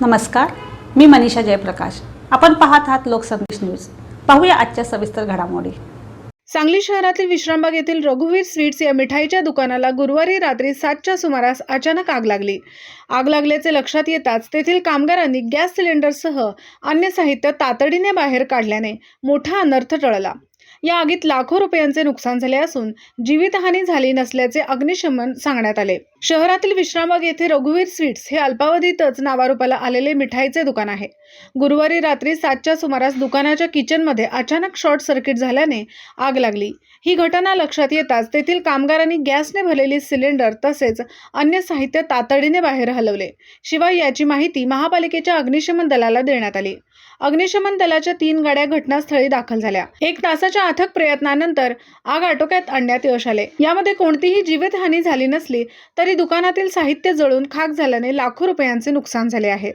नमस्कार मी मनीषा जयप्रकाश. आपण पाहत आहात लोकसंदेश न्यूज. पाहूया आजच्या सविस्तर घडामोडी. सांगली शहरातील विश्रामबाग येथील रघुवीर स्वीट्स या मिठाईच्या दुकानाला गुरुवारी रात्री सातच्या सुमारास अचानक आग लागली. आग लागल्याचे लक्षात येताच तेथील कामगारांनी गॅस सिलेंडरसह अन्य साहित्य तातडीने बाहेर काढल्याने मोठा अनर्थ टळला. या आगीत लाखो रुपयांचे नुकसान झाले असून जीवितहानी झाली नसल्याचे अग्निशमन सांगण्यात आले. शहरातील विश्रामबाग येथे रघुवीर स्वीट्स हे अल्पावधीतच नावारूपाला आलेले मिठाईचे दुकान आहे. गुरुवारी रात्री सातच्या सुमारास दुकानाच्या किचनमध्ये अचानक शॉर्ट सर्किट झाल्याने आग लागली. ही घटना लक्षात येताच तेथील कामगारांनी गॅसने भरलेली सिलेंडर तसेच अन्य साहित्य तातडीने बाहेर हलवले. शिवाय याची माहिती महापालिकेच्या अग्निशमन दलाला देण्यात आली. अग्निशमन दलाच्या तीन गाड्या घटनास्थळी दाखल झाल्या. एक तासाच्या अथक प्रयत्नानंतर आग आटोक्यात आणण्यात यश आले. यामध्ये कोणतीही जीवितहानी झाली नसली तरी दुकानातील साहित्य जळून खाक झाल्याने लाखो रुपयांचे नुकसान झाले आहे.